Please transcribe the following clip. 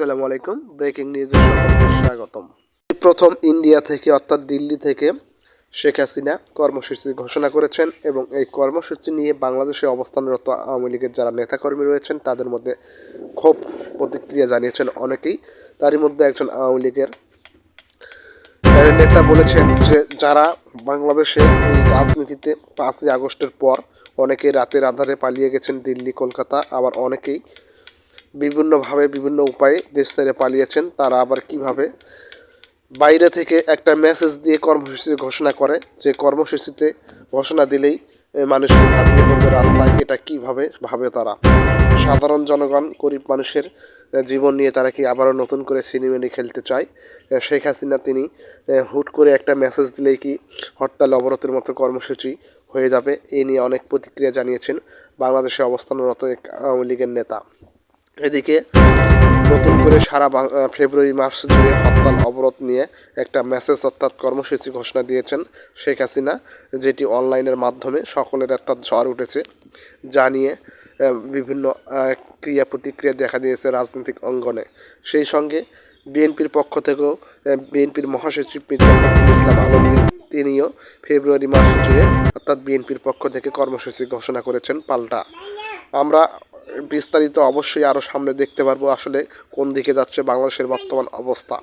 আসসালামু আলাইকুম। ব্রেকিং নিউজে স্বাগতম। প্রথম ইন্ডিয়া থেকে, অর্থাৎ দিল্লি থেকে শেখ হাসিনা কর্মসূচি ঘোষণা করেছেন এবং এই কর্মসূচি নিয়ে বাংলাদেশে অবস্থানরত আওয়ামী লীগের যারা নেতাকর্মী রয়েছেন, তাদের মধ্যে ক্ষোভ প্রতিক্রিয়া জানিয়েছেন অনেকেই। তারই মধ্যে একজন আওয়ামী লীগের নেতা বলেছেন যে, যারা বাংলাদেশে এই রাজনীতিতে পাঁচই আগস্টের পর অনেকেই রাতের আধারে পালিয়ে গেছেন দিল্লি, কলকাতা, আবার অনেকেই বিভিন্নভাবে বিভিন্ন উপায়ে দেশ ছেড়ে পালিয়েছেন। তারা আবার কীভাবে বাইরে থেকে একটা মেসেজ দিয়ে কর্মসূচি ঘোষণা করে যে কর্মসূচিতে ঘোষণা দিলেই এ, মানুষকে ঝাঁপিয়ে পড়বে রাস্তায় এটা কীভাবে ভাবে তারা? সাধারণ জনগণ গরিব মানুষের জীবন নিয়ে তারা কি আবারও নতুন করে সিনেমেনি খেলতে চায়? শেখ হাসিনা তিনি হুট করে একটা মেসেজ দিলেই কি হরতাল অবরোধের মতো কর্মসূচি হয়ে যাবে? এই নিয়ে অনেক প্রতিক্রিয়া জানিয়েছেন বাংলাদেশে অবস্থানরত এক আওয়ামী লীগের নেতা। এদিকে নতুন করে সারা ফেব্রুয়ারি মাস জুড়ে হরতাল, অবরোধ নিয়ে একটা মেসেজ অর্থাৎ কর্মসূচি ঘোষণা দিয়েছেন শেখ হাসিনা, যেটি অনলাইনের মাধ্যমে সকলের অর্থাৎ ঝড় উঠেছে, যা নিয়ে বিভিন্ন ক্রিয়া প্রতিক্রিয়া দেখা দিয়েছে রাজনৈতিক অঙ্গনে। সেই সঙ্গে বিএনপির পক্ষ থেকেও বিএনপির মহাসচিব মির্জা ইসলাম আলমগীর তিনিও ফেব্রুয়ারি মাস জুড়ে অর্থাৎ বিএনপির পক্ষ থেকে কর্মসূচি ঘোষণা করেছেন পাল্টা। আমরা বিস্তারিত অবশ্যই আরও সামনে দেখতে পারব আসলে কোন দিকে যাচ্ছে বাংলাদেশের বর্তমান অবস্থা।